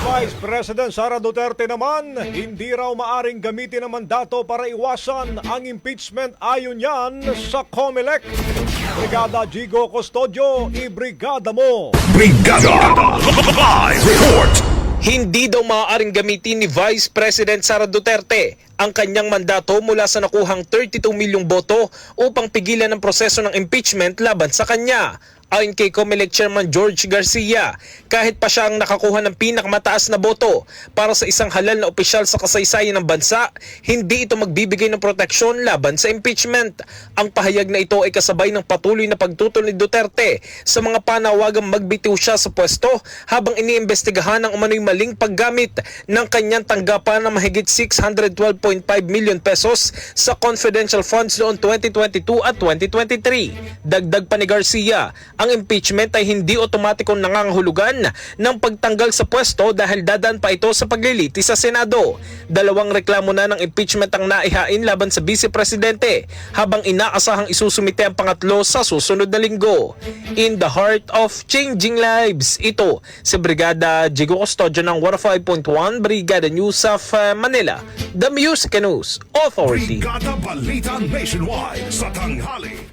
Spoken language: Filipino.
Vice President Sara Duterte naman, hindi raw maaring gamitin ang mandato para iwasan ang impeachment ayon yan sa COMELEC. Brigada Gigo Custodio, ibrigada mo! Brigada Live Report Hindi daw maaaring gamitin ni Vice President Sara Duterte ang kanyang mandato mula sa nakuhang 32 milyong boto upang pigilan ang proseso ng impeachment laban sa kanya. Ayon kay COMELEC Chairman George Garcia, kahit pa siya ang nakakuha ng pinakamataas na boto para sa isang halal na opisyal sa kasaysayan ng bansa, hindi ito magbibigay ng proteksyon laban sa impeachment. Ang pahayag na ito ay kasabay ng patuloy na pagtutol ni Duterte sa mga panawagang magbitiw siya sa pwesto habang iniimbestigahan ang umano'y maling paggamit ng kanyang tanggapan ng mahigit 612.5 million pesos sa confidential funds noong 2022 at 2023. Dagdag pa ni Garcia, ang impeachment ay hindi otomatikong nangangahulugan ng pagtanggal sa pwesto dahil dadaan pa ito sa pagliliti sa Senado. Dalawang reklamo na ng impeachment ang naihain laban sa Vice Presidente habang inaasahang isusumite ang pangatlo sa susunod na linggo. In the heart of changing lives, ito si Brigada Jigo Custodio ng 105.1 Brigada News of uh, Manila, The Music News Authority. Brigada Balita Nationwide sa tanghali